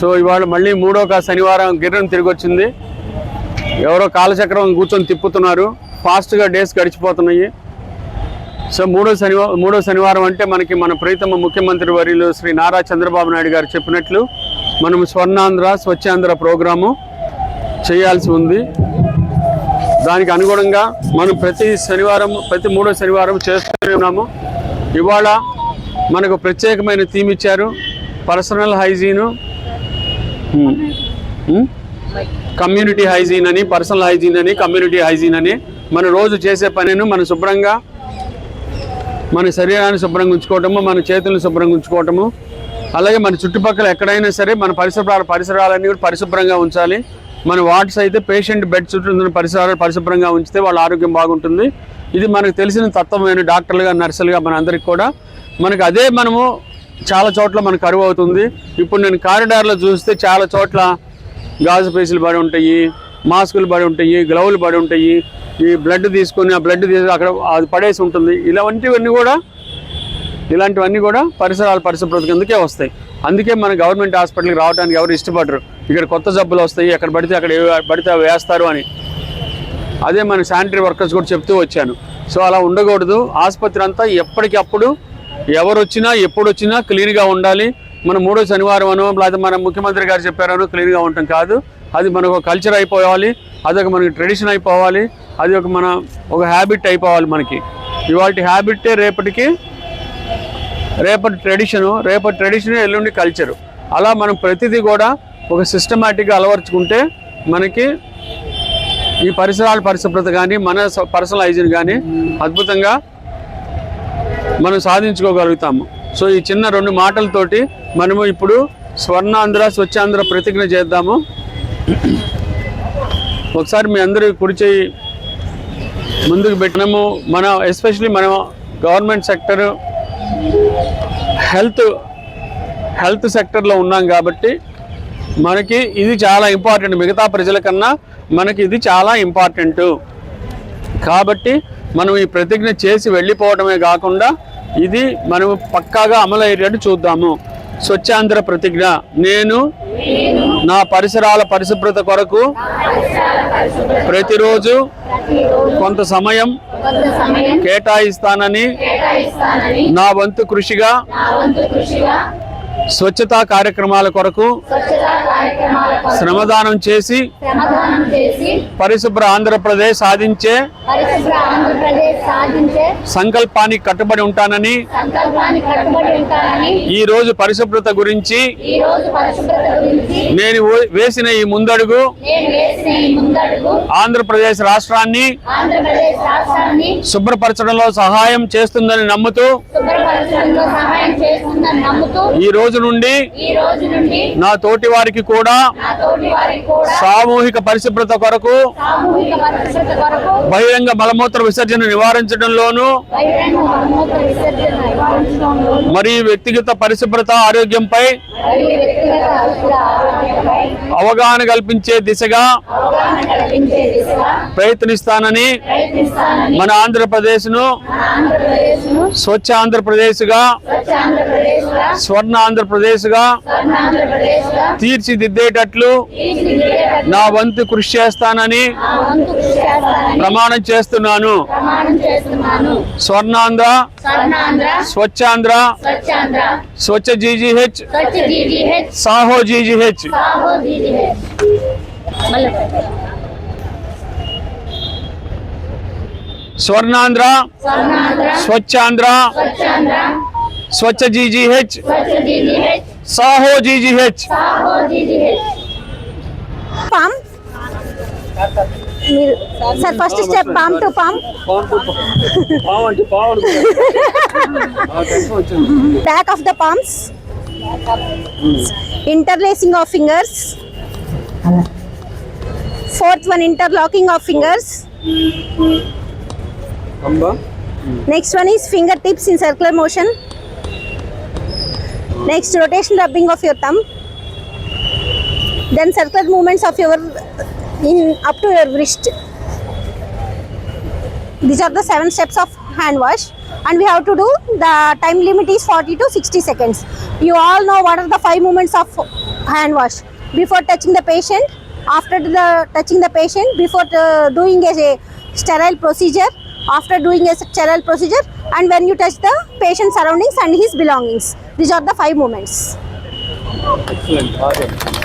So ఇవాళ మళ్ళీ మూడో శనివారం గిర్రం తిరిగి వచ్చింది ఎవరో కాలచక్రం కూర్చొని తిప్పుతున్నారు. ఫాస్ట్గా డేస్ గడిచిపోతున్నాయి. సో మూడో శనివారం మూడో శనివారం అంటే మనకి మన ప్రీతమ ముఖ్యమంత్రి వర్యులు శ్రీ నారా చంద్రబాబు నాయుడు గారు చెప్పినట్లు మనం స్వర్ణాంధ్ర స్వచ్ఛాంధ్ర ప్రోగ్రాము చేయాల్సి ఉంది. దానికి అనుగుణంగా మనం ప్రతి శనివారం ప్రతి మూడో శనివారం చేస్తూనే ఉన్నాము. ఇవాళ మనకు ప్రత్యేకమైన థీమ్ ఇచ్చారు. Personal hygiene Hmm? Community hygiene అని పర్సనల్ హైజీన్ అని కమ్యూనిటీ హైజీన్ అని మన రోజు చేసే పనిను మనం శుభ్రంగా మన శరీరాన్ని శుభ్రంగా ఉంచుకోవటము మన చేతులను శుభ్రంగా ఉంచుకోవటము అలాగే మన చుట్టుపక్కల ఎక్కడైనా సరే మన పరిసరాల పరిసరాలన్నీ కూడా పరిశుభ్రంగా ఉంచాలి. మన వార్డ్స్ అయితే పేషెంట్ బెడ్ చుట్టూ ఉన్న పరిసరాలు పరిశుభ్రంగా ఉంచితే వాళ్ళ ఆరోగ్యం బాగుంటుంది. ఇది మనకు తెలిసిన తత్వమైన డాక్టర్లుగా నర్సులుగా మన అందరికి కూడా. మనకు అదే మనము చాలా చోట్ల మనకు కరువు అవుతుంది. ఇప్పుడు నేను కారిడార్లో చూస్తే చాలా చోట్ల గాజు పీసులు పడి ఉంటాయి మాస్కులు పడి ఉంటాయి గ్లౌలు పడి ఉంటాయి. ఈ బ్లడ్ తీసుకొని ఆ బ్లడ్ తీసుకొని అక్కడ అది పడేసి ఉంటుంది. ఇలాంటివన్నీ కూడా ఇలాంటివన్నీ కూడా పరిసరాల పరిశుభ్రత కిందకే వస్తాయి. అందుకే మన గవర్నమెంట్ హాస్పిటల్కి రావడానికి ఎవరు ఇష్టపడరు. ఇక్కడ కొత్త జబ్బులు వస్తాయి ఎక్కడ పడితే అక్కడ పడితే వేస్తారు అని. అదే మన శానిటరీ వర్కర్స్ కూడా చెప్తూ వచ్చాను. సో అలా ఉండకూడదు. ఆసుపత్రి అంతా ఎప్పటికప్పుడు ఎవరు వచ్చినా ఎప్పుడు వచ్చినా క్లీన్గా ఉండాలి. మన మూడో శనివారం అనో లేకపోతే మన ముఖ్యమంత్రి గారు చెప్పారనో క్లీన్గా ఉండటం కాదు. అది మనకు కల్చర్ అయిపోవాలి. అదొక మనకి ట్రెడిషన్ అయిపోవాలి. అది ఒక మన ఒక హ్యాబిట్ అయిపోవాలి మనకి. ఇవాళ హ్యాబిట్టే రేపటికి రేపటి ట్రెడిషను రేపటి ట్రెడిషనే ఎల్లుండి కల్చరు. అలా మనం ప్రతిదీ కూడా ఒక సిస్టమేటిక్గా అలవర్చుకుంటే మనకి ఈ పరిసరాల పరిశుభ్రత కానీ మన పర్సనల్ హైజీన్ కానీ అద్భుతంగా మనం సాధించుకోగలుగుతాము. సో ఈ చిన్న రెండు మాటలతోటి మనము ఇప్పుడు స్వర్ణాంధ్ర స్వచ్ఛాంధ్ర ప్రతిజ్ఞ చేద్దాము. ఒకసారి మీ అందరూ కుడిచేయి ముందుకు పెట్టినాము. మన ఎస్పెషలీ మనం గవర్నమెంట్ సెక్టర్ హెల్త్ హెల్త్ సెక్టర్లో ఉన్నాం కాబట్టి మనకి ఇది చాలా ఇంపార్టెంట్. మిగతా ప్రజల కన్నా మనకి ఇది చాలా ఇంపార్టెంట్. కాబట్టి మనం ఈ ప్రతిజ్ఞ చేసి వెళ్ళిపోవడమే కాకుండా ఇది మనం పక్కాగా అమలు అయ్యేటట్టు చూద్దాము. స్వచ్ఛాంధ్ర ప్రతిజ్ఞ. నేను నా పరిసరాల పరిశుభ్రత కొరకు ప్రతిరోజు కొంత సమయం కేటాయిస్తానని నా వంతు కృషిగా స్వచ్ఛతా కార్యక్రమాల కొరకు శ్రమదానం చేసి పరిశుభ్ర ఆంధ్రప్రదేశ్ సాధించే సాధించే సంకల్పానికి కట్టుబడి ఉంటానని ఈ రోజు పరిశుభ్రత గురించి నేను వేసిన ఈ ముందడుగు ఆంధ్రప్రదేశ్ రాష్ట్రాన్ని శుభ్రపరచడంలో సహాయం చేస్తుందని నమ్ముతూ ఈ రోజు నుండి నా తోటి వారికి కూడా సామూహిక పరిశుభ్రత కొరకు బహిరంగ మలమూత్ర విసర్జన నివారించడంలోనూ నివారించడంలో మరియు వ్యక్తిగత పరిశుభ్రత ఆరోగ్యంపై అవగాహన కల్పించే దిశగా ప్రయత్నిస్తానని మన మన ఆంధ్రప్రదేశ్ను స్వచ్ఛ ఆంధ్రప్రదేశ్గా స్వచ్ఛ ఆంధ్రప్రదేశ్గా స్వర్ణ ఆంధ్రప్రదేశ్గా స్వర్ణ ఆంధ్రప్రదేశ్గా తీర్చిదిద్దేటట్లు నా వంతు కృషి చేస్తానని నా ప్రమాణం చేస్తున్నాను. చేస్తున్నాను. స్వర్ణాంధ్ర. స్వర్ణాంధ్ర. స్వచ్ఛాంధ్ర. స్వచ్ఛాంధ్ర. స్వచ్ఛ జీజీహెచ్. స్వచ్ఛ జీజీహెచ్. సాహో జీజీహెచ్. సాహో జీజీహెచ్. మళ్ళీ స్వర్ణాంధ్ర. స్వర్ణాంధ్ర. స్వచ్ఛాంధ్ర. స్వచ్ఛాంధ్ర. స్వచ్ఛ జీజీహెచ్. స్వచ్ఛ జీజీహెచ్. సాహో జీజీహెచ్. సాహో జీజీహెచ్. పామ్. మీరు sir first step palm to palm back of the palms interlacing of fingers fourth one interlocking of fingers next one is finger tips in circular motion next rotation rubbing of your thumb then circular movements of your in up to your wrist. These are the seven steps of hand wash. And we have to do the time limit is 40 to 60 seconds. You all know what are the five movements of hand wash. Before touching the patient after the touching the patient before uh, doing a, a sterile procedure after doing a sterile procedure and when you touch the patient surroundings and his belongings. These are the five movements Excellent.